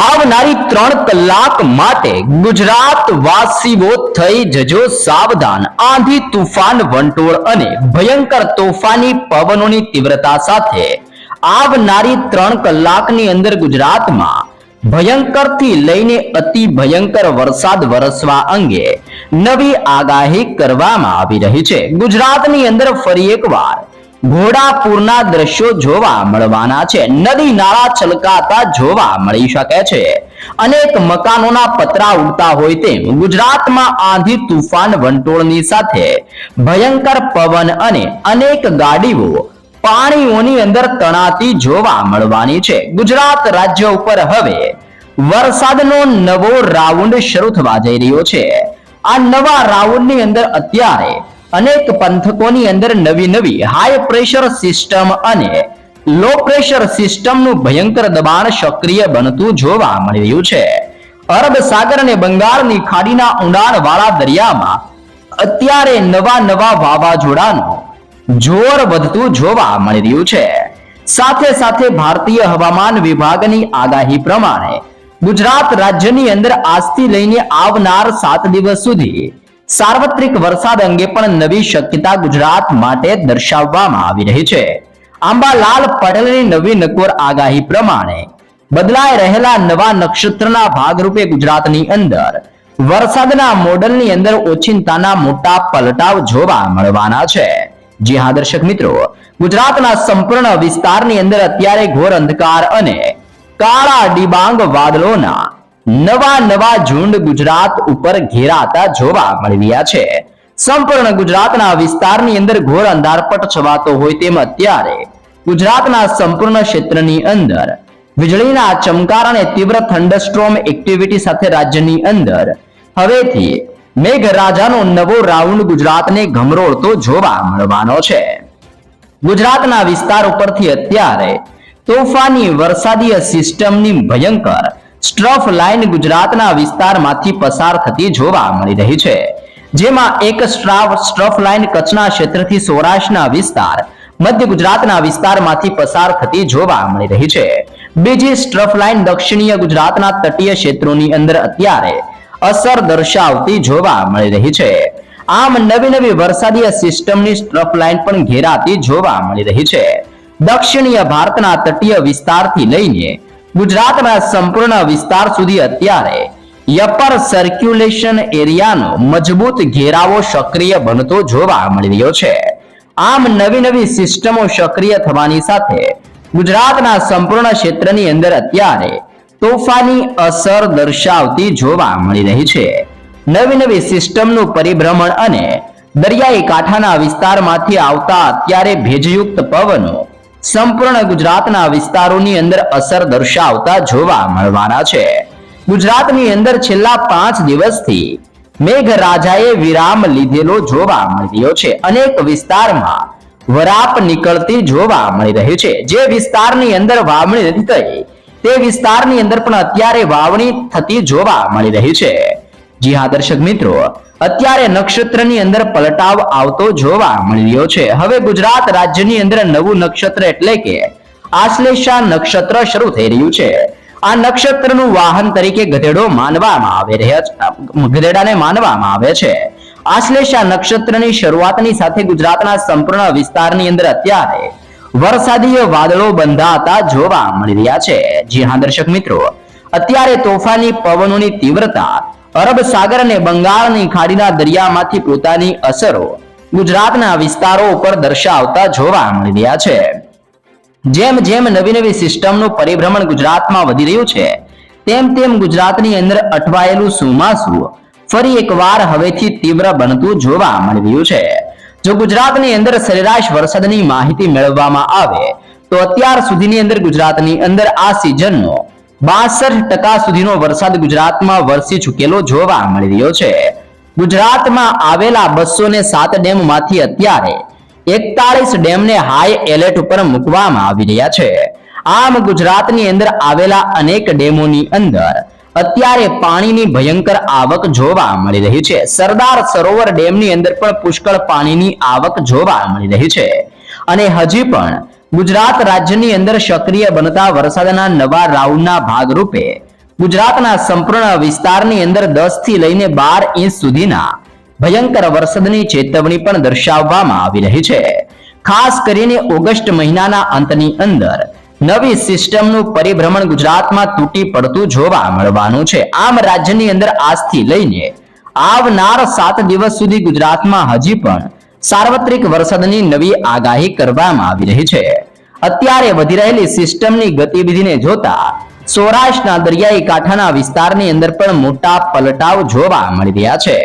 આવનારી ત્રણ કલાક માટે ગુજરાત વાસીઓ થઈ જજો સાવધાન. આંધી તુફાન, વંટોળ અને ભયંકર તોફાની પવનોની તીવ્રતા સાથે આવનારી ત્રણ કલાકની અંદર ગુજરાતમાં ભયંકરથી લઈને અતિ ભયંકર વરસાદ વરસવા અંગે નવી આગાહી કરવામાં આવી રહી છે. ગુજરાતની અંદર ફરી એકવાર ઘોડાપુરના દ્રશ્યો જોવા મળવાના છે. નદી નાળા છલકાતા જોવા મળી શકે છે. અનેક મકાનોના પતરા ઉડતા હોય તેમ ગુજરાતમાં આંધી તુફાન વંટોળની સાથે ભયંકર પવન અને અનેક ગાડીઓ પાણીઓની અંદર તણાતી જોવા મળવાની છે. ગુજરાત રાજ્ય ઉપર હવે વરસાદનો નવો રાઉન્ડ શરૂ થવા જઈ રહ્યો છે. આ નવા રાઉન્ડની અંદર અત્યારે અનેક પંથકોની અંદર નવી નવી હાઈ પ્રેશર સિસ્ટમ અને લો પ્રેશર સિસ્ટમનું ભયંકર દબાણ સક્રિય બનતું જોવા મળી રહ્યું છે. અરબ સાગર અને બંગાળની ખાડીના ઊંડાણ વાળા દરિયામાં અત્યારે નવા નવા વાવાઝોડાનું જોર વધતું જોવા મળી રહ્યું છે. સાથે સાથે ભારતીય હવામાન વિભાગની આગાહી પ્રમાણે ગુજરાત રાજ્યની અંદર આજથી લઈને આવનાર સાત દિવસ સુધી સાર્વત્રિક વરસાદ અંગે પણ નવી શક્યતા ગુજરાત માટે દર્શાવવામાં આવી રહી છે. આંબાલાલ પટેલની નવી નકોર આગાહી પ્રમાણે બદલાઈ રહેલા નવા નક્ષત્રના ભાગરૂપે ગુજરાતની અંદર વરસાદના મોડલની અંદર ઓચિંતાના મોટા પલટાવ જોવા મળવાના છે. જી હા, દર્શક મિત્રો, ગુજરાતના સંપૂર્ણ વિસ્તારની અંદર અત્યારે ઘોર અંધકાર અને કાળા ડિબાંગ વાદળોના નવા નવા ઝુંડ ગુજરાત ઉપર ઘેરાતા જોવા મળી રહ્યા છે. સંપૂર્ણ ગુજરાતના વિસ્તારની અંદર ઘોર અંધારપટ છવાતો હોય તેમ અત્યારે ગુજરાતના સંપૂર્ણ ક્ષેત્રની અંદર વીજળીના ચમકાર અને તીવ્ર થંડરસ્ટ્રોમ એક્ટિવિટી સાથે રાજ્યની અંદર હવેથી મેઘરાજાનો નવો રાઉન્ડ ગુજરાતને ગમરોળતો જોવા મળવાનો છે. ગુજરાતના વિસ્તાર ઉપરથી અત્યારે તોફાની વરસાદીય સિસ્ટમની ભયંકર સ્ટ્રફ લાઇન ગુજરાતના વિસ્તારમાંથી પસાર થતી જોવા મળી રહી છે. જેમાં એક સ્ટ્રાફ સ્ટ્રફ લાઇન કચ્છના ક્ષેત્રથી સૌરાષ્ટ્રના વિસ્તાર, મધ્ય ગુજરાતના વિસ્તારમાંથી પસાર થતી જોવા મળી રહી છે. બીજી સ્ટ્રફ લાઇન દક્ષિણીય ગુજરાતના તટીય ક્ષેત્રોની અંદર અત્યારે અસર દર્શાવતી જોવા મળી રહી છે. આમ નવી નવી વરસાદીય સિસ્ટમની સ્ટ્રફ લાઇન પણ ઘેરાતી જોવા મળી રહી છે. દક્ષિણીય ભારતના તટીય વિસ્તારથી લઈને ગુજરાતના સંપૂર્ણ વિસ્તાર સુધી અત્યારે યપર સર્ક્યુલેશન એરિયાનો મજબૂત ઘેરાવો સક્રિય બનતો જોવા મળી રહ્યો છે. આમ નવી નવી સિસ્ટમો સક્રિય થવાની સાથે ગુજરાતના સંપૂર્ણ ક્ષેત્રની અંદર અત્યારે તોફાની અસર દર્શાવતી જોવા મળી રહી છે. નવી નવી સિસ્ટમનું પરિભ્રમણ અને દરિયાઈ કાંઠાના વિસ્તારમાંથી આવતા અત્યારે ભેજયુક્ત પવનો સંપૂર્ણ ગુજરાતના વિસ્તારોની અંદર અસર દર્શાવતા જોવા મળવાના છે. ગુજરાતની અંદર છેલ્લા પાંચ દિવસથી મેઘરાજાએ વિરામ લીધેલો જોવા મળ્યો છે. અનેક વિસ્તારમાં વરાપ નીકળતી જોવા મળી રહી છે. જે વિસ્તારની અંદર વાવણી થઈ, તે વિસ્તારની અંદર પણ અત્યારે વાવણી થતી જોવા મળી રહી છે. જી હા, દર્શક મિત્રો, અત્યારે નક્ષત્રની અંદર પલટાવ આવતો જોવા મળી છે. હવે ગુજરાત રાજ્યની અંદર નવું નક્ષત્ર એટલે કે આશ્લેષા નક્ષત્ર શરૂ થઈ રહ્યું છે. આ નક્ષત્રનું વાહન તરીકે ગધેડો માનવામાં આવે ગધેડાને માનવામાં આવે છે. આશ્લેષા નક્ષત્રની શરૂઆતની સાથે ગુજરાતના સંપૂર્ણ વિસ્તારની અંદર અત્યારે વરસાદીય વાદળો બંધાતા જોવા મળી રહ્યા છે. જી હા, દર્શક મિત્રો, અત્યારે તોફાની પવનોની તીવ્રતા અરબ સાગર અને બંગાળની ખાડીના દરિયામાંથી પોતાની અસરો ગુજરાતના વિસ્તારો ઉપર દર્શાવતા જોવા મળી રહ્યા છે. જેમ જેમ નવી નવી સિસ્ટમનું પરિભ્રમણ ગુજરાતમાં વધી રહ્યું છે, તેમ તેમ ગુજરાતની અંદર અટવાયેલું સુમાસુ ફરી એકવાર હવેથી તીવ્ર બનતું જોવા મળી રહ્યું છે. જો ગુજરાતની અંદર સરેરાશ વરસાદની માહિતી મેળવવામાં આવે, તો અત્યાર સુધીની અંદર ગુજરાતની અંદર આ સિઝનનો બાસઠ ટકા સુધીનો વરસાદ ગુજરાતમાં વરસી ચૂકેલો જોવા મળી રહ્યો છે. ગુજરાતમાં આવેલા બસો ને સાત ડેમમાંથી અત્યારે એકતાળીસ ડેમને હાઈ એલર્ટ ઉપર મૂકવામાં આવી રહ્યા છે. આમ ગુજરાતની અંદર આવેલા અનેક ડેમોની અંદર અત્યારે પાણીની ભયંકર આવક જોવા મળી રહી છે. સરદાર સરોવર ડેમની અંદર પણ પુષ્કળ પાણીની આવક જોવા મળી રહી છે. અને હજી પણ ગુજરાત રાજ્યની અંદર સક્રિય બનતા વરસાદના નવા રાઉન્ડના ભાગરૂપે ગુજરાતના સંપૂર્ણ વિસ્તારની અંદર દસથી લઈને બાર ઇંચ સુધીના ભયંકર વરસાદની ચેતવણી પણ દર્શાવવામાં આવી રહી છે. ખાસ કરીને ઓગસ્ટ મહિનાના અંતની અંદર નવી સિસ્ટમનું પરિભ્રમણ ગુજરાતમાં તૂટી પડતું જોવા મળવાનું છે. આમ રાજ્યની અંદર આજથી લઈને આવનાર સાત દિવસ સુધી ગુજરાતમાં હજી પણ સાર્વત્રિક વરસાદની નવી આગાહી કરવામાં આવી રહી છે. અત્યારે વધી રહેલી સિસ્ટમની ગતિવિધિને જોતા સૌરાષ્ટ્રના દરિયાઈ કાંઠાના વિસ્તારની અંદર પણ મોટા પલટાવ જોવા મળી રહ્યા છે.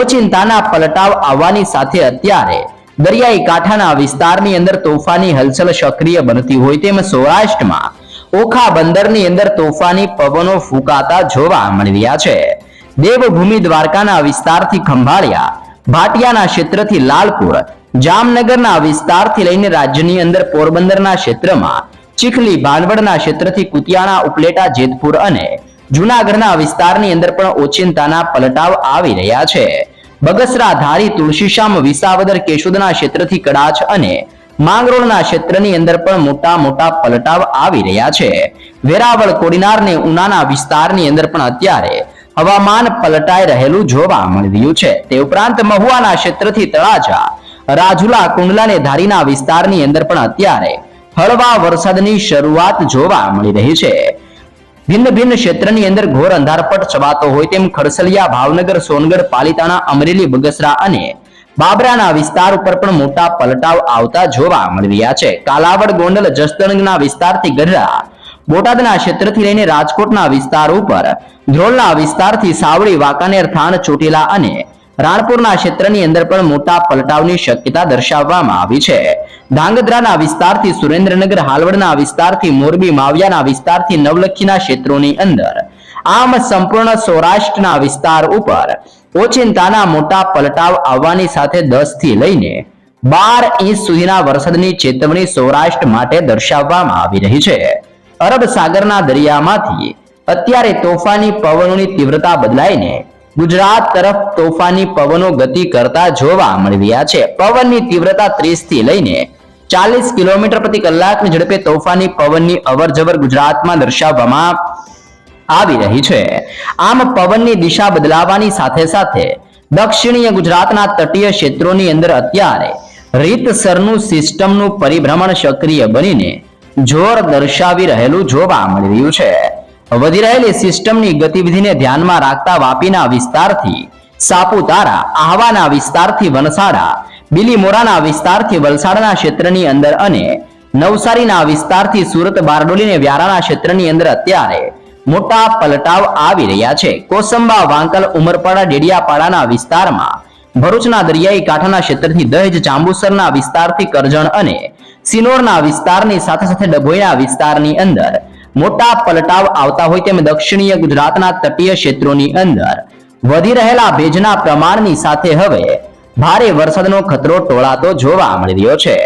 ઓચિંતાના પલટાવ આવવાની સાથે અત્યારે દરિયાઈ કાંઠાના વિસ્તારની અંદર તોફાની હલચલ સક્રિય બનતી હોય તેમ સૌરાષ્ટ્રમાં ઓખા બંદરની અંદર તોફાની પવનો ફૂંકાતા જોવા મળી રહ્યા છે. દેવભૂમિ દ્વારકાના વિસ્તારથી ખંભાળિયા ભાટિયાના ક્ષેત્રથી લાલપુર, જામનગરના વિસ્તારથી લઈને રાજ્યની અંદર પોરબંદરના ક્ષેત્રમાં, ચીખલી ભાનવડના ક્ષેત્રથી કુતિયાણા, ઉપલેટા, જેતપુર અને જુનાગઢના વિસ્તારની અંદર પણ ઓચિંતાના પલટાવ આવી રહ્યા છે. બગસરા, ધારી, તુલસીશ્યામ, વિસાવદર, કેશોદના ક્ષેત્રથી કડાચ અને માંગરોળના ક્ષેત્રની અંદર પણ મોટા મોટા પલટાવ આવી રહ્યા છે. વેરાવળ, કોડીનાર ને ઉનાના વિસ્તારની અંદર પણ અત્યારે હવામાન પલટાઈ રહેલું જોવા મળી રહ્યું છે. તે ઉપરાંત મહુવાના ક્ષેત્રથી તળાજા, રાજુલા, કુંડલા ને ધારીના વિસ્તારની અંદર પણ અત્યારે હળવા વરસાદની શરૂઆત જોવા મળી રહી છે. ભિન્ન ભિન્ન ક્ષેત્રની અંદર ઘોર અંધારપટ છવાતો હોય તેમ ખડસલિયા, ભાવનગર, સોનગઢ, પાલિતાણા, અમરેલી, બગસરા અને બાબરાના વિસ્તાર ઉપર પણ મોટા પલટાવ આવતા જોવા મળી રહ્યા છે. કાલાવડ, ગોંડલ, જસદણના વિસ્તારથી ગઢડા બોટાદના ક્ષેત્રથી લઈને રાજકોટના વિસ્તાર ઉપર ધ્રોલના વિસ્તારથી સાવડી, વાંકાનેર થાન ચોટીલા અને રાણપુરના ક્ષેત્રની અંદર પણ મોટા પલટાવની શક્યતા દર્શાવવામાં આવી છે. ધાંગધ્રાના વિસ્તારથી સુરેન્દ્રનગર, હાલવડના વિસ્તારથી મોરબી, માવિયાના વિસ્તારથી નવલખીના ક્ષેત્રોની અંદર આમ સંપૂર્ણ સૌરાષ્ટ્રના વિસ્તાર ઉપર ઓચિંતાના મોટા પલટાવ આવવાની સાથે દસથી લઈને બાર ઇંચ સુધીના વરસાદની ચેતવણી સૌરાષ્ટ્ર માટે દર્શાવવામાં આવી રહી છે. અરબ સાગરના દરિયામાંથી અત્યારે તોફાની પવનોની તીવ્રતા બદલાઈને ગુજરાત તરફ તોફાની પવનો ગતિ કરતા જોવા મળ્યા છે. પવનની તીવ્રતા 30 થી લઈને ચાલીસ કિલોમીટર પ્રતિ કલાકની ઝડપે તોફાની પવનની અવરજવર ગુજરાતમાં દર્શાવવામાં આવી રહી છે. આમ પવનની દિશા બદલાવાની સાથે સાથે દક્ષિણીય ગુજરાતના તટીય ક્ષેત્રોની અંદર અત્યારે રીતસરનું સિસ્ટમનું પરિભ્રમણ સક્રિય બનીને જોર દર્શાવી રહેલું જોવા મળી રહ્યું છે. વધી રહેલી સિસ્ટમની ગતિવિધિને ધ્યાનમાં રાખતા વાપીના વિસ્તારથી સાપુતારા, આહવાના વિસ્તારથી વનસાડા બિલીમોરાના વિસ્તારથી વલસાડના ક્ષેત્રની અંદર અને નવસારીના વિસ્તારથી સુરત, બારડોલીને વ્યારાના ક્ષેત્રની અંદર અત્યારે મોટા પલટાવ આવી રહ્યા છે. કોસંબા, વાંકલ, ઉમરપાડા, ડેડિયાપાડાના વિસ્તારમાં ભરૂચના દરિયાઈ કાંઠાના ક્ષેત્રથી દહેજ જાંબુસરના વિસ્તારથી કરજણ અને સિનોરના વિસ્તારની સાથે સાથે ડભોઈના વિસ્તારની અંદર મોટા પલટાવ આવતા હોય તેમ દક્ષિણીય ગુજરાતના તટીય ક્ષેત્રોની અંદર વધી રહેલા ભેજના પ્રમાણની સાથે હવે ભારે વરસાદનો ખતરો ટોળાતો જોવા મળી રહ્યો છે.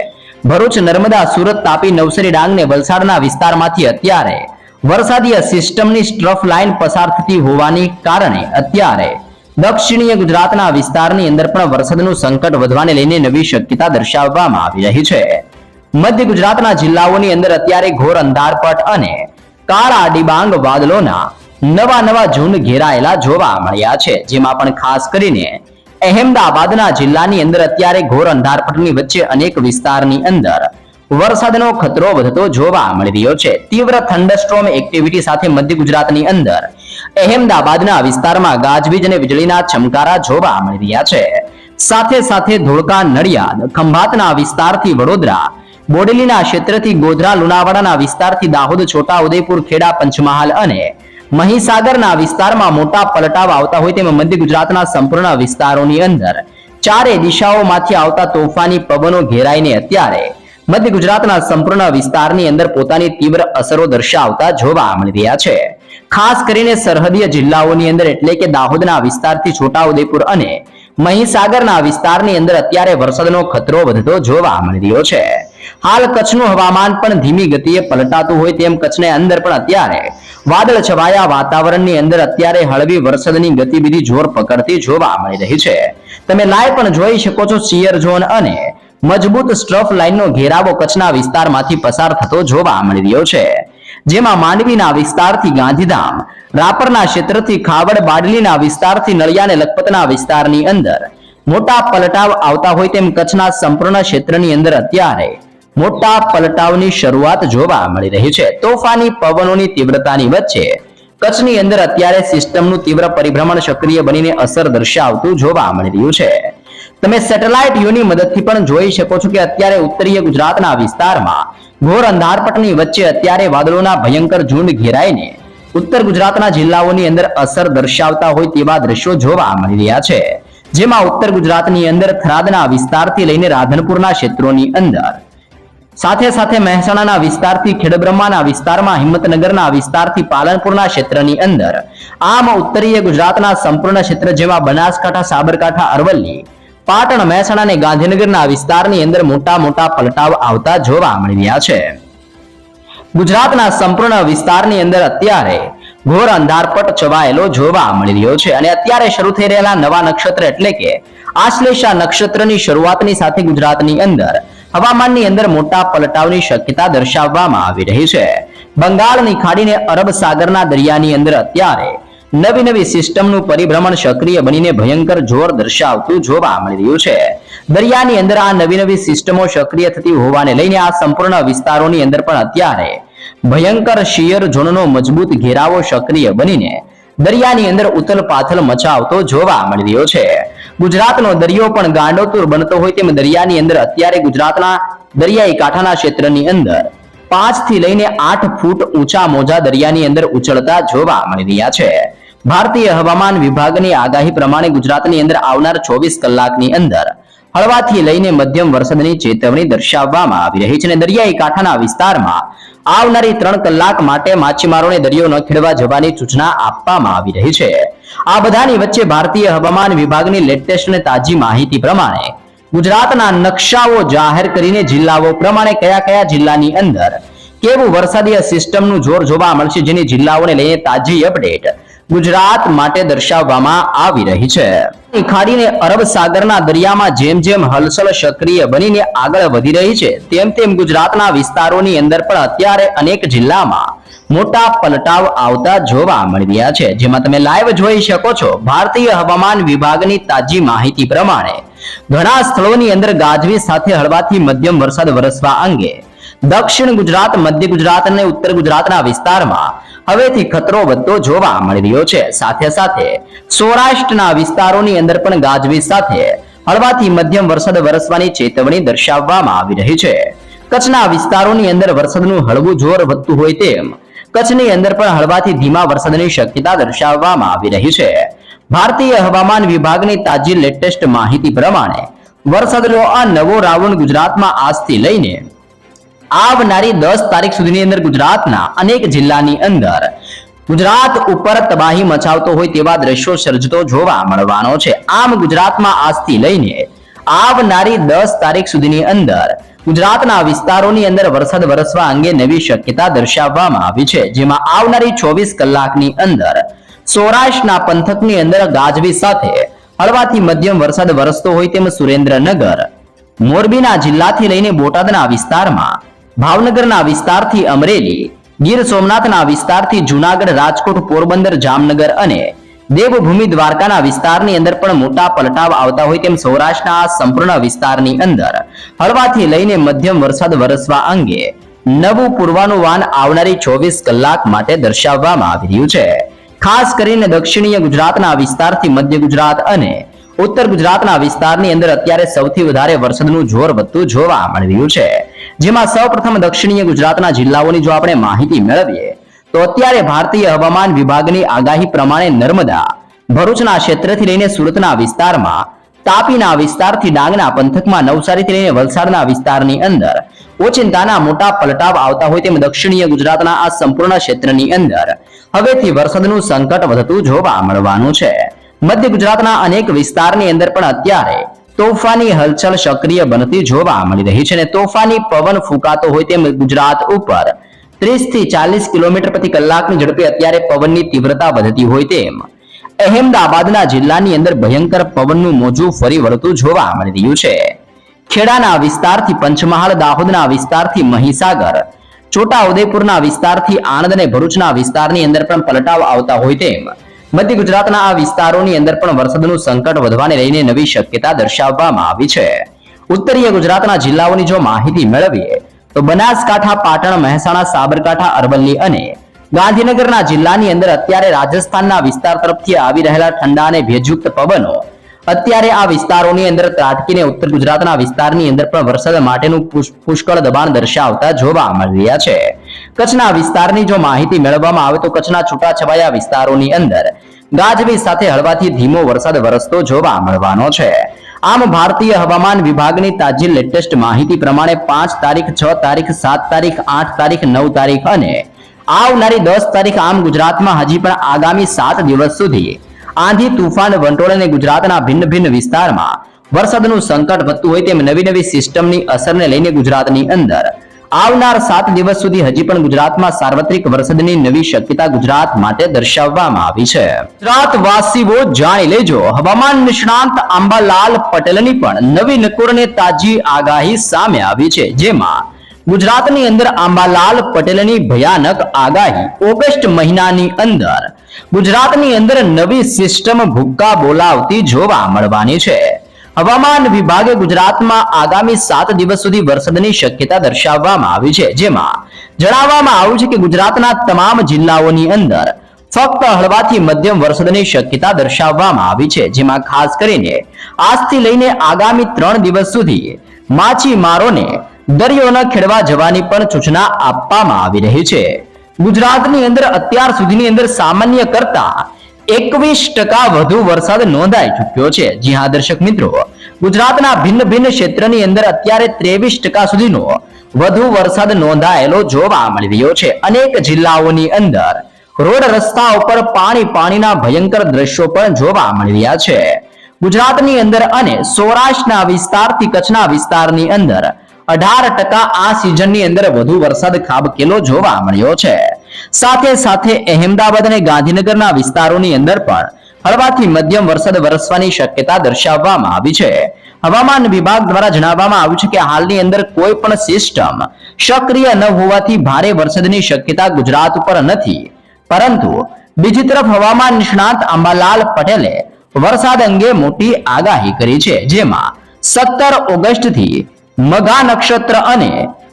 ભરૂચ નર્મદા સુરત તાપી નવસારી ડાંગ ને વલસાડના વિસ્તારમાંથી અત્યારે વરસાદીય સિસ્ટમની સ્ટ્રફ લાઇન પસાર થતી હોવાની કારણે અત્યારે દક્ષિણીય ગુજરાતના વિસ્તારની અંદર પણ વરસાદનું સંકટ વધવાને લઈને નવી શક્યતા દર્શાવવામાં આવી રહી છે. મધ્ય ગુજરાતના જિલ્લાઓની અંદર અત્યારે ઘોર અંધારપટ અને કાળા ડિબાંગ વાદળોના નવા નવા ઝુંડ ઘેરાયેલા જોવા મળ્યા છે, જેમાં પણ ખાસ કરીને અહેમદાબાદના જિલ્લાની અંદર અત્યારે ઘોર અંધારપટની વચ્ચે અનેક વિસ્તારની અંદર વરસાદનો ખતરો વધતો જોવા મળી રહ્યો છે. તીવ્ર થંડરસ્ટ્રોમ એક્ટિવિટી સાથે મધ્ય ગુજરાતની અંદર. અહેમદાબાદના વિસ્તારમાં ગાજવીજ અને વીજળીના ચમકારા જોવા મળી રહ્યા છે. સાથે સાથે ધોળકા, નડિયાદ, ખંભાતના વિસ્તારથી વડોદરા, બોડેલીના ક્ષેત્રથી ગોધરા, લુણાવાડાના વિસ્તારથી દાહોદ છોટા ઉદયપુર ખેડા, પંચમહાલ અને મહીસાગરના વિસ્તારમાં મોટા પલટાવ આવતા હોય તેમ મધ્ય ગુજરાતના સંપૂર્ણ વિસ્તારોની અંદર. ચારે દિશાઓમાંથી આવતા તોફાની પવનો ઘેરાઈને અત્યારે મધ્ય ગુજરાતના સંપૂર્ણ વિસ્તારની અંદર પોતાની તીવ્ર અસરો દર્શાવતા જોવા મળી રહ્યા છે. ખાસ કરીને સરહદીય જિલ્લાઓની અંદર એટલે કે દાહોદના વિસ્તારથી છોટાઉદેપુર અને મહીસાગરના વિસ્તારની અંદર અત્યારે વરસાદનો ખતરો વધતો જોવા મળી રહ્યો છે. હાલ કચ્છનું હવામાન પણ ધીમી ગતિએ પલટાતું હોય તેમ કચ્છને અંદર પણ અત્યારે વાદળ છવાયા વાતાવરણની અંદર અત્યારે હળવી વરસાદની ગતિવિધિ જોર પકડતી જોવા મળી રહી છે. તમે લાઈવ પણ જોઈ શકો છો સિયર ઝોન અને મજબૂત સ્ટ્રફ લાઇનનો ઘેરાવો કચ્છના વિસ્તારમાંથી પસાર થતો જોવા મળ્યો છે. જેમાં માંડવીના વિસ્તારથી ગાંધીધામ, રાપરના ક્ષેત્રથી ખાવડ, બાડલીના વિસ્તારથી નળિયા લખપતના વિસ્તારની અંદર મોટા પલટાવ આવતા હોય તેમ કચ્છના સંપૂર્ણ ક્ષેત્રની અંદર અત્યારે મોટા પલટાવની શરૂઆત જોવા મળી રહી છે. તોફાની પવનોની તીવ્રતાની વચ્ચે કચ્છની અંદર અત્યારે સિસ્ટમનું તીવ્ર પરિભ્રમણ સક્રિય બનીને અસર દર્શાવતું જોવા મળી રહ્યું છે. તમે સેટેલાઇટ વ્યુની મદદથી પણ જોઈ શકો છો કે અત્યારે ઉત્તરીય ગુજરાતના વિસ્તારમાં ઘોર અંધારપટની વચ્ચે અત્યારે વાદળોના ભયંકર ઝુંડ ઘેરાઈને ઉત્તર ગુજરાતના જિલ્લાઓની અંદર અસર દર્શાવતા હોય તેવા દ્રશ્યો જોવા મળી રહ્યા છે. જેમાં ઉત્તર ગુજરાતની અંદર થરાદના વિસ્તારથી લઈને રાધનપુરના ક્ષેત્રોની અંદર. સાથે સાથે મહેસાણાના વિસ્તારથી ખેડબ્રહ્માના વિસ્તારમાં, હિંમતનગરના વિસ્તારથી પાલનપુરના ક્ષેત્રની અંદર. આમ ઉત્તરીય ગુજરાતના સંપૂર્ણ ક્ષેત્ર જેમાં બનાસકાંઠા, સાબરકાંઠા, અરવલ્લી પાટણ મહેસાણા અને ગાંધીનગરના વિસ્તારની અંદર મોટા મોટા પલટાવ આવતા જોવા મળી રહ્યા છે. ગુજરાતના સંપૂર્ણ વિસ્તારની અંદર અત્યારે ઘોર અંધારપટ છવાયેલો જોવા મળી રહ્યો છે અને અત્યારે શરૂ થઈ રહેલા નવા નક્ષત્ર એટલે કે આશ્લેષા નક્ષત્રની શરૂઆતની સાથે ગુજરાતની અંદર હવામાનની અંદર મોટા પલટાવની શક્યતા દર્શાવવામાં આવી રહી છે. બંગાળની ખાડીને અરબ સાગરના દરિયાની અંદર અત્યારે નવી નવી સિસ્ટમનું પરિભ્રમણ સક્રિય બનીને ભયંકર જોર દર્શાવતું જોવા મળી રહ્યું છે. દરિયાની અંદર આ નવી નવી સિસ્ટમો સક્રિય થતી હોવાને લઈને આ સંપૂર્ણ વિસ્તારોની અંદર પણ અત્યારે ભયંકર શિયર ઝોનનો મજબૂત ઘેરાવો સક્રિય બનીને દરિયાની અંદર ઉથલ પાથલ મચાવતો જોવા મળી રહ્યો છે. ગુજરાતનો દરિયો પણ ગાંડોતુર બનતો હોય તેમ દરિયાની અંદર અત્યારે ગુજરાતના દરિયાઈ કાંઠાના ક્ષેત્રની અંદર પાંચથી લઈને આઠ ફૂટ ઊંચા મોજા દરિયાની અંદર ઉછળતા જોવા મળી રહ્યા છે. ભારતીય હવામાન વિભાગની આગાહી પ્રમાણે ગુજરાતની અંદર આવનાર ચોવીસ કલાકની અંદર હળવાથી લઈને મધ્યમ વરસાદની ચેતવણી દર્શાવવામાં આવી રહી છે અને દરિયાઈ કાંઠાના વિસ્તારમાં આવનારી ત્રણ કલાક માટે માછીમારોને દરિયો ન ખેડવા જવાની સૂચના આપવામાં આવી રહી છે. આ બધાની વચ્ચે ભારતીય હવામાન વિભાગની લેટેસ્ટ અને તાજી માહિતી પ્રમાણે ગુજરાતના નકશાઓ જાહેર કરીને જિલ્લાઓ પ્રમાણે કયા કયા જિલ્લાની અંદર કેવું વરસાદી સિસ્ટમનું જોર જોવા મળશે જેની જિલ્લાઓને લઈને તાજી અપડેટ ગુજરાત માટે દર્શાવવામાં આવી રહી છે. ખાડીને અરબ સાગરના દરિયામાં જેમ જેમ હલચલ સક્રિય બનીને આગળ વધી રહી છે, તેમ તેમ ગુજરાતના વિસ્તારોની અંદર પણ અત્યારે અનેક જિલ્લામાં મોટા પલટાવ આવતા જોવા મળી છે. જેમાં તમે લાઈવ જોઈ શકો છો. ભારતીય હવામાન વિભાગની તાજી માહિતી પ્રમાણે ઘણા સ્થળોની અંદર ગાજવી સાથે હળવાથી મધ્યમ વરસાદ વરસવા અંગે દક્ષિણ ગુજરાત, મધ્ય ગુજરાત અને ઉત્તર ગુજરાતના વિસ્તારમાં હવેથી ખતરો વધતો જોવા મળી રહ્યો છે. સાથે સાથે સૌરાષ્ટ્રના વિસ્તારોની અંદર પણ ગાજવીજ સાથે હળવાથી મધ્યમ વરસાદ વરસવાની ચેતવણી દર્શાવવામાં આવી રહી છે. કચ્છના વિસ્તારોની અંદર વરસાદનું હળવું જોર વધતું હોય તેમ કચ્છની અંદર પણ હળવાથી ધીમા વરસાદની શક્યતા દર્શાવવામાં આવી રહી છે. ભારતીય હવામાન વિભાગની તાજી લેટેસ્ટ માહિતી પ્રમાણે વરસાદનો આ નવો રાઉન્ડ ગુજરાતમાં આજથી લઈને આવનારી દસ તારીખ સુધીની અંદર ગુજરાતના અનેક જિલ્લાની અંદર ગુજરાત ઉપર તબાહી મચાવતો હોય તેવા દ્રશ્યો સર્જતો જોવા મળવાનો છે. આમ ગુજરાતમાં આજથી લઈને આવનારી દસ તારીખ સુધીની અંદર ગુજરાતના વિસ્તારોની અંદર વરસાદ વરસવા અંગે નવી શક્યતા દર્શાવવામાં આવી છે, જેમાં આવનારી ચોવીસ કલાકની અંદર સૌરાષ્ટ્રના પંથકની અંદર ગાજવી સાથે હળવાથી મધ્યમ વરસાદ વરસતો હોય તેમ સુરેન્દ્રનગર, મોરબીના જિલ્લાથી લઈને બોટાદના વિસ્તારમાં, ભાવનગરના વિસ્તારથી અમરેલી, ગીર સોમનાથના વિસ્તારથી જુનાગઢ, રાજકોટ, પોરબંદર, જામનગર અને દેવભૂમિ દ્વારકાના વિસ્તારની અંદર પણ મોટા પલટાવ આવતા હોય તેમ સૌરાષ્ટ્રના સંપૂર્ણ વિસ્તારની અંદર. હળવાથી લઈને મધ્યમ વરસાદ વરસવા અંગે નવું પૂર્વાનુમાન આવનારી ચોવીસ કલાક માટે દર્શાવવામાં આવી રહ્યું છે. ખાસ કરીને દક્ષિણીય ગુજરાતના વિસ્તારથી મધ્ય ગુજરાત અને ઉત્તર ગુજરાતના વિસ્તારની અંદર અત્યારે સૌથી વધારે વરસાદનું જોર વધતું જોવા મળી રહ્યું છે. જેમાં સૌપ્રથમ દક્ષિણીય ગુજરાતના જિલ્લાઓની જો આપણે માહિતી મેળવીએ તો અત્યારે ભારતીય હવામાન વિભાગની આગાહી પ્રમાણે નર્મદા, ભરૂચના ક્ષેત્રથી લઈને સુરતના વિસ્તારમાં, તાપીના વિસ્તારથી ડાંગના પંથકમાં નવસારીથી લઈને વલસાડના વિસ્તારની અંદર, ઓચિંતાના મોટા પલટાવ આવતા હોય તેમ દક્ષિણીય ગુજરાતના આ સંપૂર્ણ ક્ષેત્રની અંદર, હવેથી વરસાદનું સંકટ વધતું જોવા મળવાનું છે. મધ્ય ગુજરાતના અનેક વિસ્તારની અંદર પણ અત્યારે તોફાની હલચલ સક્રિય બનતી જોવા મળી રહી છે અને તોફાની પવન ફૂંકાતો હોય તેમ ગુજરાત ઉપર ત્રીસથી ચાલીસ કિલોમીટર પ્રતિ કલાકની ઝડપે અત્યારે પવનની તીવ્રતા વધતી હોય તેમ. અહેમદાબાદના જિલ્લાની અંદર ભયંકર પવનનું મોજું ફરી વળતું જોવા મળી રહ્યું છે. ખેડાના વિસ્તારથી પંચમહાલ, દાહોદના વિસ્તારથી મહીસાગર, છોટાઉદેપુરના વિસ્તારથી આણંદ અને ભરૂચના વિસ્તારની અંદર પણ પલટાવ આવતા હોય તેમ. મધ્ય ગુજરાતના આ વિસ્તારોની અંદર પણ વરસાદનું સંકટ વધવાને લઈને નવી શક્યતા દર્શાવવામાં આવી છે. ઉત્તરીય ગુજરાતના જિલ્લાઓની જો માહિતી મેળવીએ તો બનાસકાંઠા, પાટણ, મહેસાણા, સાબરકાંઠા, અરવલ્લી અને ગાંધીનગરના જિલ્લાની અંદર અત્યારે રાજસ્થાનના વિસ્તાર તરફથી આવી રહેલા ઠંડા અને ભેજયુક્ત પવનો અત્યારે આ વિસ્તારોની અંદર ત્રાટકીને ઉત્તર ગુજરાતના વિસ્તારની અંદર પણ વરસાદ માટેનું પુષ્કળ દબાણ દર્શાવતા જોવા મળી રહ્યા છે. કચ્છના વિસ્તારની જો માહિતી મેળવવામાં આવે તો કચ્છના છૂટાછવાયા વિસ્તારોની અંદર ગાજવીજ સાથે હળવાથી ધીમો વરસાદ વરસતો જોવા મળવાનો છે. આમ ભારતીય હવામાન વિભાગની તાજી લેટેસ્ટ માહિતી પ્રમાણે પાંચ તારીખ, છ તારીખ, સાત તારીખ, આઠ તારીખ, નવ તારીખ અને આવનારી દસ તારીખ આમ ગુજરાતમાં હજી પણ આગામી સાત દિવસ સુધી આંધી તુફાન વંટોળ અને ગુજરાતના ભિન્ન ભિન્ન વિસ્તારમાં વરસાદનું સંકટ વધતું હોય તેમ નવી નવી સિસ્ટમની અસરને લઈને ગુજરાતની અંદર આવનાર સાત દિવસ સુધી હજી પણ ગુજરાતમાં સાર્વત્રિક વરસાદની નવી શક્યતા ગુજરાત માટે દર્શાવવામાં આવી છે. ગુજરાત વાસીઓ જાણી લેજો, હવામાન નિષ્ણાંત આંબાલાલ પટેલની પણ નવી નકોરને તાજી આગાહી સામે આવી છે, જેમાં ગુજરાતની અંદર આંબાલાલ પટેલની ભયાનક આગાહી ઓગસ્ટ મહિનાની અંદર ગુજરાતની અંદર નવી સિસ્ટમ ભૂક્કા બોલાવતી જોવા મળવાની છે. હવામાન વિભાગે ગુજરાતમાં આગામી સાત દિવસ સુધી વરસાદની શક્યતા દર્શાવવામાં આવી છે. જેમાં જણાવવામાં આવ્યું છે કે ગુજરાતના તમામ જિલ્લાઓની અંદર ફક્ત હળવાથી મધ્યમ વરસાદની શક્યતા દર્શાવવામાં આવી છે. જેમાં ખાસ કરીને આજથી લઈને આગામી ત્રણ દિવસ સુધી માછીમારોને દરિયો ન ખેડવા જવાની પણ સૂચના આપવામાં આવી રહી છે. ગુજરાતની અંદર અત્યાર સુધીની અંદર સામાન્ય કરતા એકવીસ ટકા વધુ વરસાદ નોંધાઈ ચૂક્યો છે. જી હા, દર્શક મિત્રો. ગુજરાતના ભિન્ન ભિન્ન ક્ષેત્રની અંદર અત્યારે ત્રેવીસ ટકા સુધીનો વધુ વરસાદ નોંધાયેલો જોવા મળી રહ્યો છે. અનેક જિલ્લાઓની અંદર રોડ રસ્તા ઉપર પાણી પાણીના ભયંકર દ્રશ્યો પણ જોવા મળી રહ્યા છે. ગુજરાતની અંદર અને સૌરાષ્ટ્રના વિસ્તારથી કચ્છના વિસ્તારની અંદર અઢાર ટકા આ સિઝનની અંદર વધુ વરસાદ ખાબકેલો જોવા મળ્યો છે. સાથે સાથે અહેમદાબાદ અને ગાંધીનગરના વિસ્તારોની અંદર પણ હળવાથી મધ્યમ વરસાદ વરસવાની શક્યતા દર્શાવવામાં આવી છે. હવામાન વિભાગ દ્વારા જણાવવામાં આવ્યું છે કે હાલની અંદર કોઈ પણ સિસ્ટમ સક્રિય ન હોવાથી ભારે વરસાદની શક્યતા ગુજરાત ઉપર નથી. પરંતુ બીજી તરફ હવામાન નિષ્ણાત અંબાલાલ પટેલે વરસાદ અંગે મોટી આગાહી કરી છે, જેમાં સત્તર ઓગસ્ટથી મઘા નક્ષત્ર અને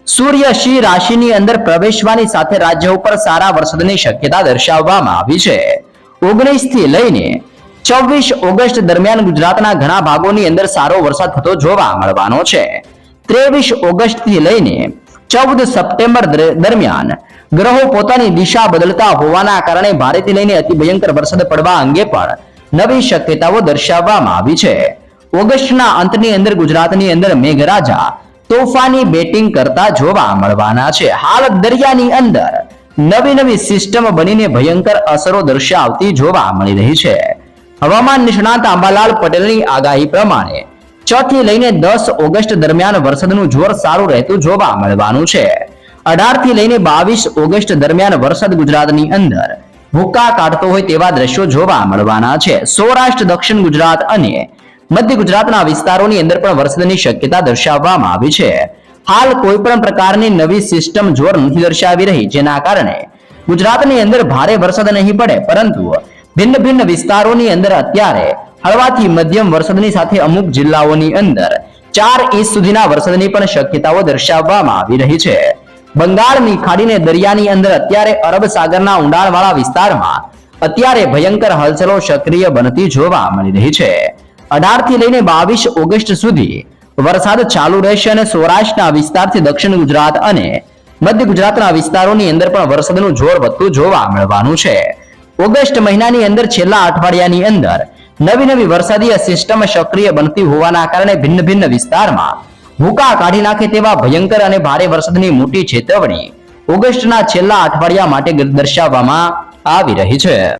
સૂર્ય સિંહ રાશિની અંદર પ્રવેશવાની સાથે રાજ્ય ઉપર સારા વરસાદની શક્યતા દર્શાવવામાં આવી છે. ઓગણીસથી લઈને છવ્વીસ ઓગસ્ટ દરમિયાન ગુજરાતના ઘણા ભાગોની અંદર સારો વરસાદ થતો જોવા મળવાનો છે. ત્રેવીસ ઓગસ્ટથી લઈને ચૌદ સપ્ટેમ્બર દરમિયાન ગ્રહો પોતાની દિશા બદલતા હોવાના કારણે ભારેથી લઈને અતિ ભયંકર વરસાદ પડવા અંગે પણ નવી શક્યતાઓ દર્શાવવામાં આવી છે. ઓગસ્ટના અંતની અંદર ગુજરાતની અંદર મેઘરાજા તોફાની બેટિંગ કરતા જોવા મળવાના છે. હાલ દરિયાની અંદર નવી નવી સિસ્ટમ બનીને ભયંકર અસરો દર્શાવતી જોવા મળી રહી છે. હવામાન નિષ્ણાત આંબાલાલ પટેલની આગાહી પ્રમાણે છ થી લઈને દસ ઓગસ્ટ દરમિયાન વરસાદનું જોર સારું રહેતું જોવા મળવાનું છે. અઢારથી લઈને બાવીસ ઓગસ્ટ દરમિયાન વરસાદ ગુજરાતની અંદર ભૂક્કા કાઢતો હોય તેવા દ્રશ્યો જોવા મળવાના છે. સૌરાષ્ટ્ર, દક્ષિણ ગુજરાત અને મધ્ય ગુજરાતના વિસ્તારોની અંદર પણ વરસાદની શક્યતા દર્શાવવામાં આવી છે. હાલ કોઈ પણ પ્રકારની નવી સિસ્ટમ જોર નથી દર્શાવી રહી, જેના કારણે ગુજરાતની અંદર ભારે વરસાદ નહીં પડે, પરંતુ ભિન્ન ભિન્ન વિસ્તારોની અંદર અત્યારે હળવાથી મધ્યમ વરસાદની સાથે અમુક જિલ્લાઓની અંદર ચાર ઇંચ સુધીના વરસાદની પણ શક્યતાઓ દર્શાવવામાં આવી રહી છે. બંગાળની ખાડીને દરિયાની અંદર અત્યારે અરબ સાગરના ઊંડાણવાળા વિસ્તારમાં અત્યારે ભયંકર હલચલો સક્રિય બનતી જોવા મળી રહી છે. અઢારથી લઈને બાવીસ ઓગસ્ટ સુધી વરસાદ ચાલુ રહેશે અને સૌરાષ્ટ્રના વિસ્તારથી દક્ષિણ ગુજરાત અને મધ્ય ગુજરાતના વિસ્તારોની અંદર પણ વરસાદનું જોર વધતું જોવા મળવાનું છે. ઓગસ્ટ મહિનાની અંદર છેલ્લા અઠવાડિયાની અંદર નવી નવી વરસાદીય સિસ્ટમ સક્રિય બનતી હોવાના કારણે ભિન્ન ભિન્ન વિસ્તારમાં ભૂકા કાઢી નાખે તેવા ભયંકર અને ભારે વરસાદની મોટી ચેતવણી ઓગસ્ટના છેલ્લા અઠવાડિયા માટે દર્શાવવામાં આવી રહી છે.